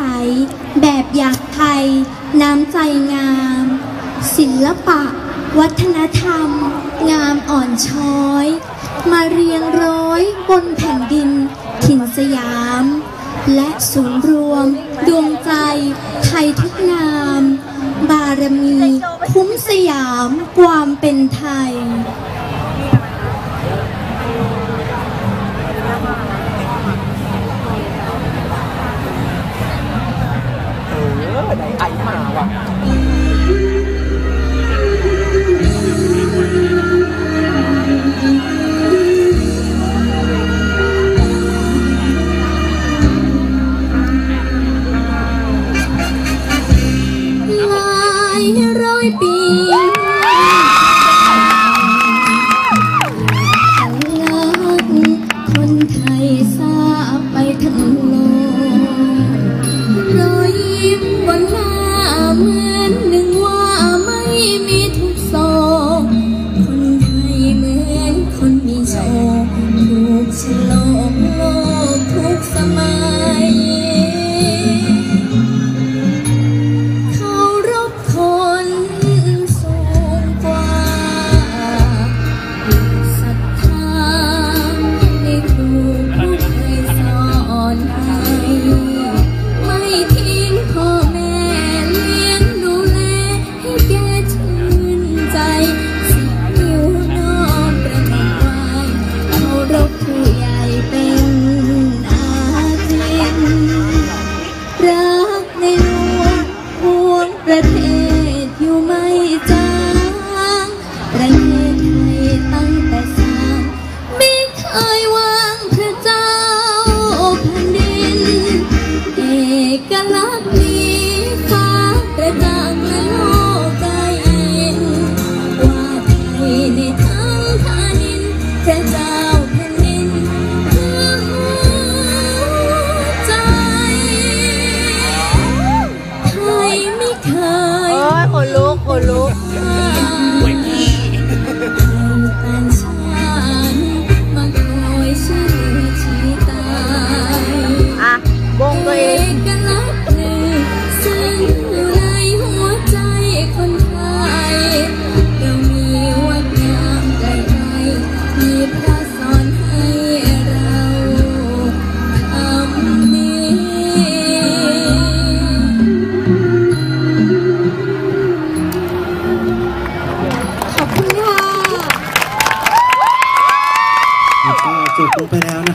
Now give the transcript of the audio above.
ใส แบบอย่างไทย น้ำใจงาม ศิลปะ วัฒนธรรม งามอ่อนช้อย มาเรียงร้อยบนแผ่นดิน ถิ่นสยาม และศูนย์รวม ดวงใจ ไทยทุกนาม บารมี คุ้มสยามความเป็นไทย ระเจ้อหัคลุกขลุก อะวงตั Tôi cũng phải đau nè